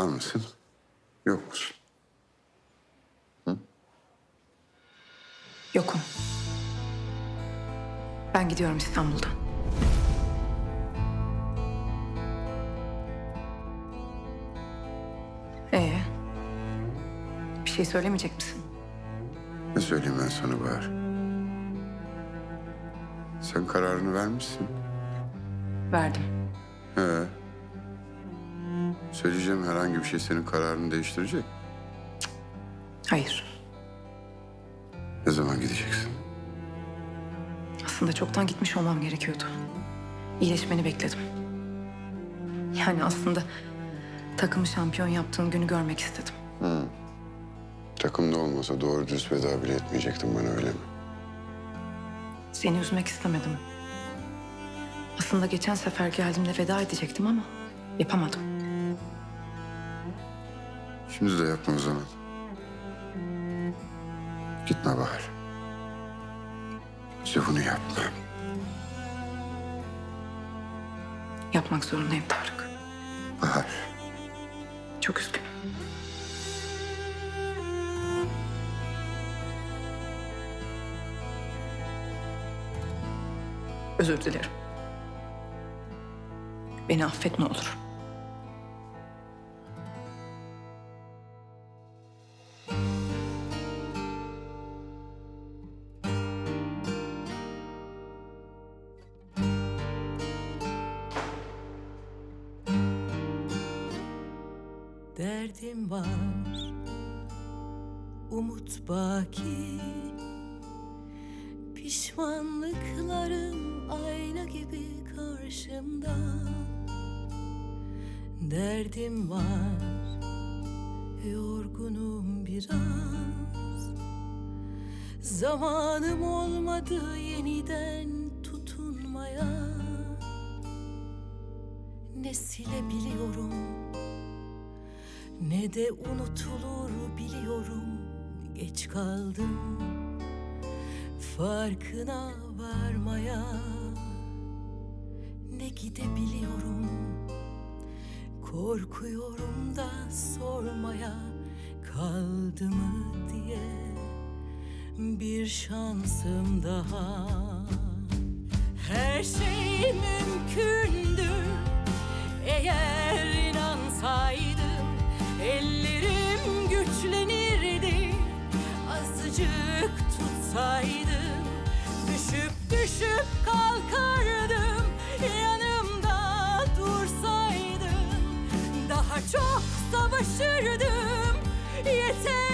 Var mısın? Yok musun? Yokum. Ben gidiyorum İstanbul'dan. Ee, bir şey söylemeyecek misin? Ne söyleyeyim ben sana Bahar? Sen kararını vermişsin. Verdim. He. Söyleyeceğim herhangi bir şey senin kararını değiştirecek. Hayır. Ne zaman gideceksin? Aslında çoktan gitmiş olmam gerekiyordu. İyileşmeni bekledim. Yani aslında takımı şampiyon yaptığın günü görmek istedim. Takımda olmasa doğru düz veda bile etmeyecektin bana öyle mi? Seni üzmek istemedim. Aslında geçen sefer geldiğimde veda edecektim ama yapamadım. Şimdi de yapma o zaman. Gitme Bahar. İşte bunu yapma. Yapmak zorundayım Tarık. Bahar. Çok üzgünüm. Özür dilerim. Beni affet ne olur. Derdim var. Umut baki. Pişmanlıklarım ayna gibi karşımda. Derdim var. Yorgunum biraz. Zamanım olmadı yeniden tutunmaya. Ne silebiliyorum ne de unutulur biliyorum geç kaldım. Farkına varmaya ne gidebiliyorum? Korkuyorum da sormaya kaldı mı diye. Bir şansım daha. Her şey mümkündü tutsaydım düşüp düşüp kalkardım yanımda dursaydın daha çok savaşırdım yeter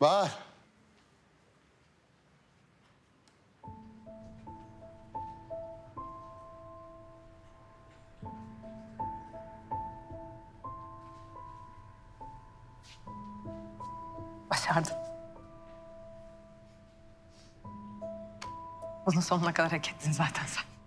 Bahar. Başardım. Bunun sonuna kadar hak ettin zaten sen.